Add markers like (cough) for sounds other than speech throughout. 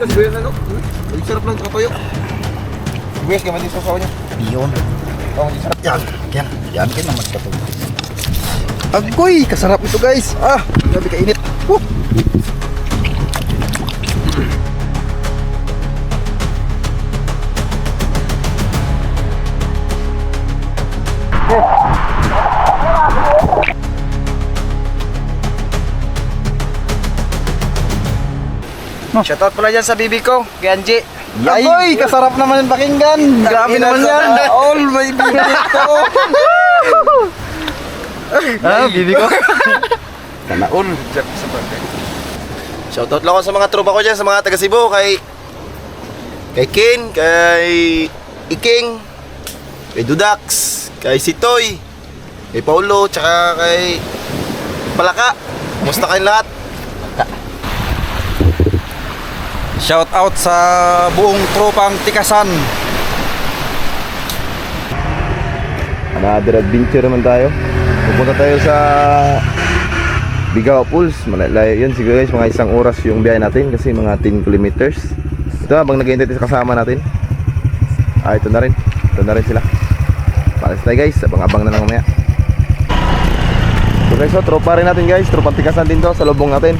Sibuyas ano? Ang sarap ng katoyo. Sibuyas ka man din sa sawa niya. Yun. Oh, ang sarap. Yan. Yan. Yan. Yan naman sa to. Agoy! Kasarap ito guys! Ah! Grabe kainit! Woo! (laughs) Shoutout pala dyan sa bibi ko, kay Angie. Agoy! Kasarap naman yung pakinggan! Grabe naman yan! sana All may bibig ko! (laughs) Ah, bibi ko. (laughs) All! Shoutout lang ako sa mga tropa ko dyan, sa mga taga Cebu, kay... Kay Ken, kay Iking, kay Dudax, kay Sitoy, kay Paulo, tsaka kay Palaka. Kumusta kayong lahat? Shout out sa buong tropang Tikasan. Another adventure naman tayo. Pupunta tayo sa Bigaw Pools. Malayo yun siguro guys, mga isang oras yung biyahe natin kasi mga 10 kilometers. Ito habang naghihintay tayo sa kasama natin. Ah, ito na rin. Ito na rin sila. Palis tayo guys, abang-abang na lang mamaya. So guys, so, tropa rin natin guys. Tropang tikasan din to sa lubong natin.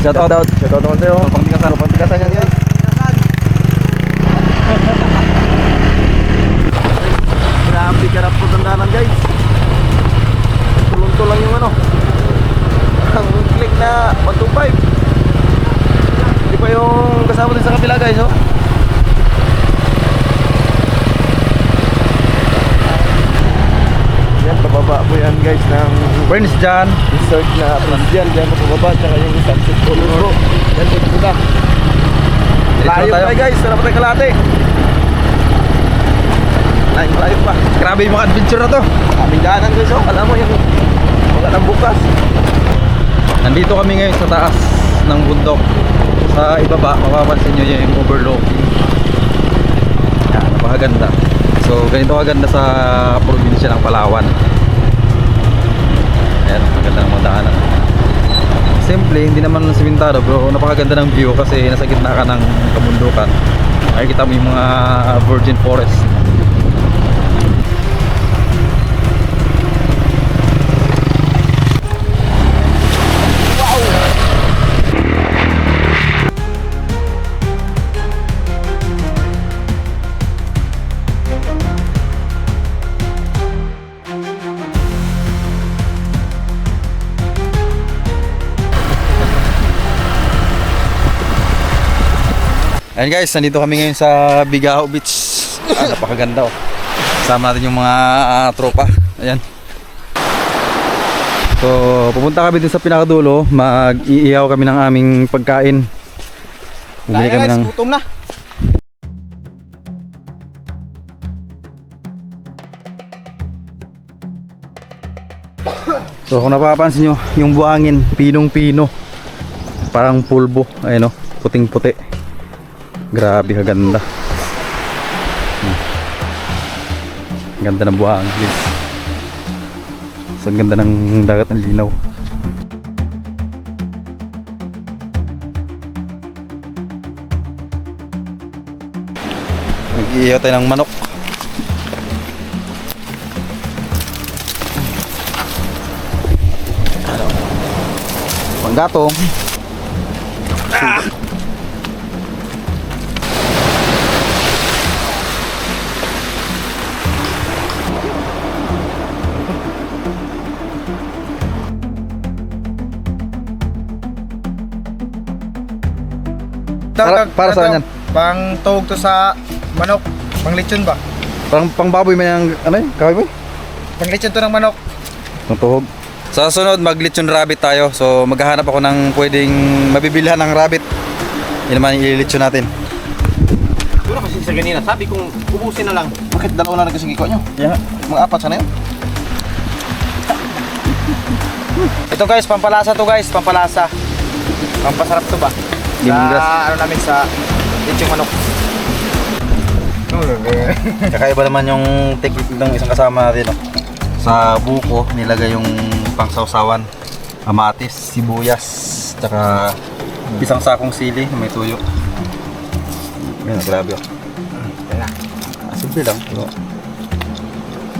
Shout out. Shout out naman sa'yo. Tropang tikasan. Tropang tikasan yan guys. Grabe karap po tandanan guys. Tulunto lang yung ano. Ang click na 125. Hindi pa yung kasama din sa kapila guys oh. Yan, yan guys ng Burns dyan. resort na Prinsian. Diyan po pababa. Tsaka yung sunset po bro. Yan po sila. Layo tayo. guys. Sarap tayo kalate. Layo layo pa. Grabe yung mga adventure na to. Aming daanan guys oh. Alam mo yung wala nang bukas. Nandito kami ngayon sa taas ng bundok. Sa ibaba, mapapansin nyo yung overlook. Yan, napakaganda. So, ganito kaganda sa probinsya ng Palawan. Ayan, maganda ng mga daanan. Simple, hindi naman simentado bro. Napakaganda ng view kasi nasa gitna ka ng kabundukan. Makikita mo yung mga virgin forest. Ayan guys, nandito kami ngayon sa Bigao Beach. Ah, napakaganda oh. Kasama natin yung mga ah, tropa. Ayan. So, pupunta kami din sa pinakadulo. Mag-iihaw kami ng aming pagkain. Bumili kami ng... gutom na. So, kung napapansin nyo, yung buhangin, pinong-pino. Parang pulbo. Ayan oh, puting-puti. Grabe kaganda. Hmm. Ganda ng buhangin. guys. So, ang ganda ng dagat ng linaw. Nag-iihaw tayo ng manok. Panggatong. Para, para saan yan? Pang tawag to sa manok. Pang lechon ba? Parang pangbaboy man yung ano yun? Kaway boy? Pang lechon to ng manok. Ang tuhog. Sa sunod, mag-lechon rabbit tayo. So, maghahanap ako ng pwedeng mabibilhan ng rabbit. Yun naman yung ililechon natin. Wala kasi sa ganina. Sabi kong ubusin na lang. Bakit dalawa na lang kasi giko nyo? Yeah. Mga apat sana yun. Ito guys, pampalasa to guys, pampalasa. Pampasarap to ba? Lemongrass. Sa ano namin sa lechon manok. Kakaiba naman yung technique ng isang kasama natin. No? Sa buko, nilagay yung pangsawsawan. Kamatis, sibuyas, tsaka isang sakong sili na may tuyo. Yan, grabe oh. Ah, Simple lang.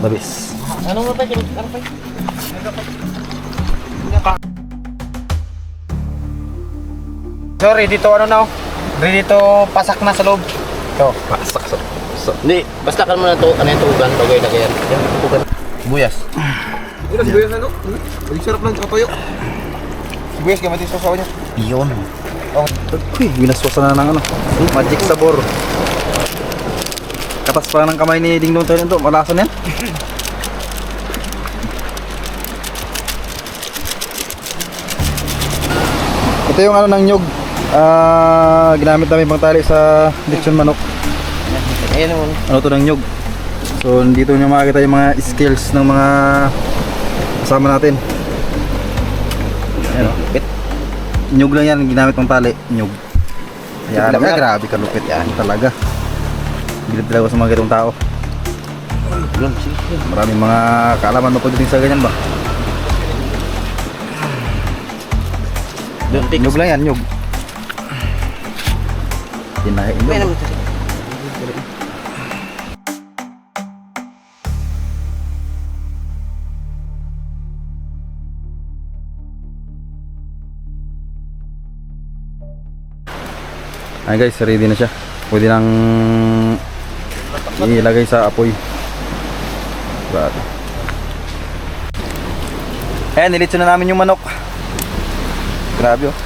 Labis. Ano mo pa? Ano pa? So, ready to ano na? Ready to pasak na sa loob. Ito. Pasak sa... sa Hindi, basta kan mo na to, ano yung tugan, bagay na kaya. Yan, tugan. Buyas. Ito, sibuyas ano? Ang sarap lang kapayok. Sibuyas, gamatin sa sasawa niya. Yun. Uy, binaswasan na ng ano. Magic sabor. Katas pa ng kamay ni Ding Dong tayo nito. Malasan yan. Ito yung ano ng nyug. Ah, ginamit namin pang tali sa lechon manok. Ayan mo. Ano to ng nyug. So, dito nyo makikita yung mga skills ng mga kasama natin. Ayan o. Nyug lang yan, ginamit pang tali. Nyug. Yan, Tignan mo ay, yan. grabe kalupit yan talaga. Bilib talaga sa mga ganitong tao. Maraming mga kaalaman na pagdating sa ganyan ba? Nyug lang yan, nyug. Naman kasi. Ay guys, ready na siya. Pwede nang ilagay sa apoy. Grabe. Ayan, nilitso na namin yung manok. Grabe oh.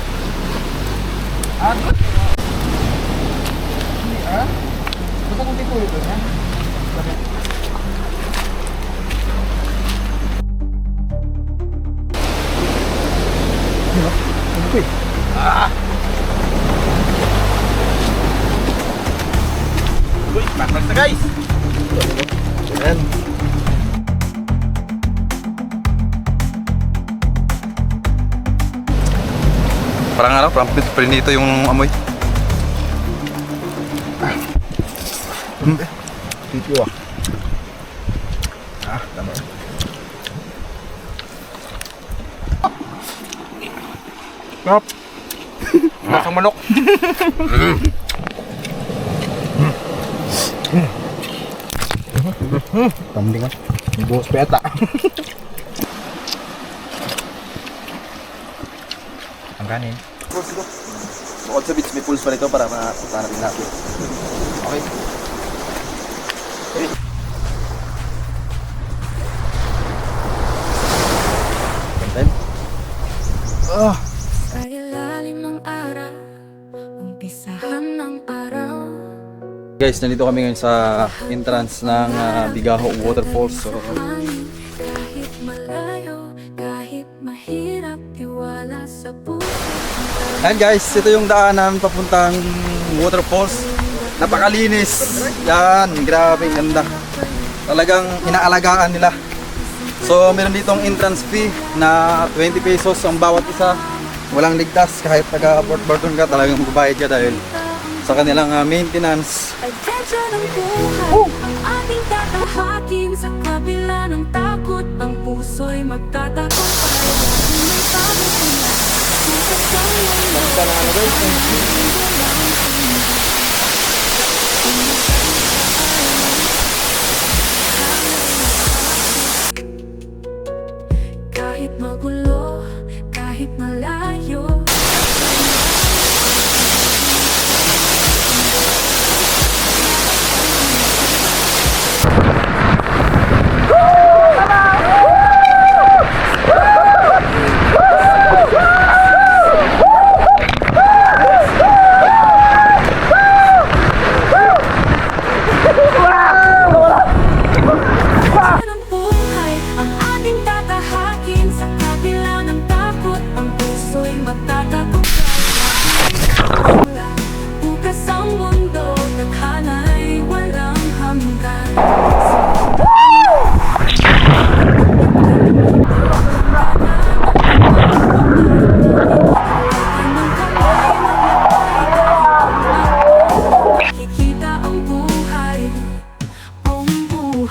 Uy, baklas na guys! Yan. Parang ano, parang prinito yung amoy. Tityo ah. Ah, tama. (laughs) Masang manok. Kambing ah. Buhos peta. Ang kanin. Bukod sa beach, may pools pa rito para mapunta natin natin. Okay. Sa ilalim ng araw, umpisahan ng araw. Guys, nandito kami ngayon sa entrance ng ah, Bigaho Waterfalls. So, kahit malayo, kahit mahirap, tiwala sa puso. Ayan guys, ito yung daanan papuntang waterfalls. Napakalinis. Yan, grabe, ganda. Talagang inaalagaan nila. So, meron ditong entrance fee na 20 pesos ang bawat isa. Walang ligtas kahit taga Port Barton ka, talagang magbabayad ka dahil sa kanilang ah, maintenance. Adventure ng buhay, ang ating tatahakin sa kabila ng takot. Ang puso'y magtatagumpay. May pagkakulang, may kasayang Kahit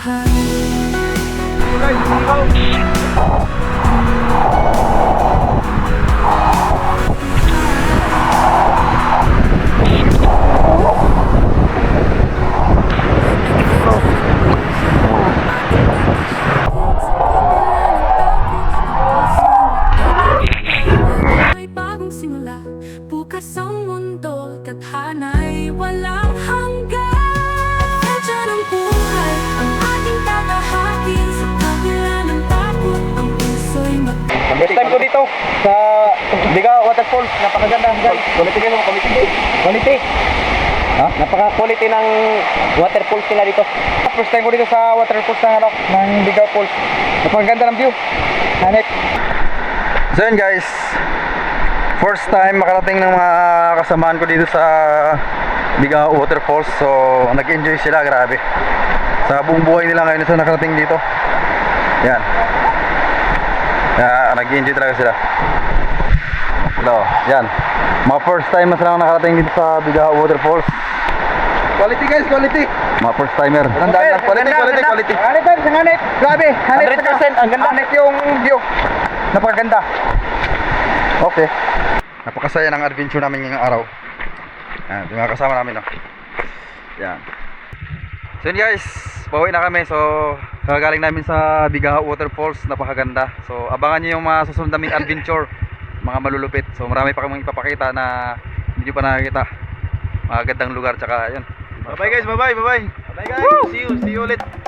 hai đây không Simula, bukas ang mundo, tadhana'y walang hanggan First time ko dito sa Biga Waterfalls. Napakaganda guys. Quality kayo, quality. Quality. Ha? Napaka-quality ng waterfalls nila dito. First time ko dito sa waterfalls ng ano, ng Biga Falls. Napakaganda ng view. Hanip. So yun guys, first time makarating ng mga kasamaan ko dito sa Biga Waterfalls. So nag-enjoy sila, grabe. Sa buong buhay nila ngayon sa nakarating dito. Yan. Nag-enjoy talaga sila. Hello, yan. Mga first time na sila nakarating dito sa Biga Waterfalls. Quality guys, quality. Mga first timer. Tandaan lang, quality, quality, quality. Hanip, hanip, hanip. Grabe. Hanip 100%. Ang ganda. Hanip yung view. Napakaganda. Okay. Napakasaya ng adventure namin ngayong araw. Yan, yung mga kasama namin, no. Yan. So yun guys, pauwi na kami. So, kagaling namin sa Bigaha Waterfalls, napakaganda. So, abangan nyo yung mga susunod naming adventure, mga malulupit. So, marami pa kaming ipapakita na hindi nyo pa nakakita. Mga gandang lugar, tsaka yun. Bye-bye guys, bye-bye, bye-bye. Bye guys, see you, see you ulit.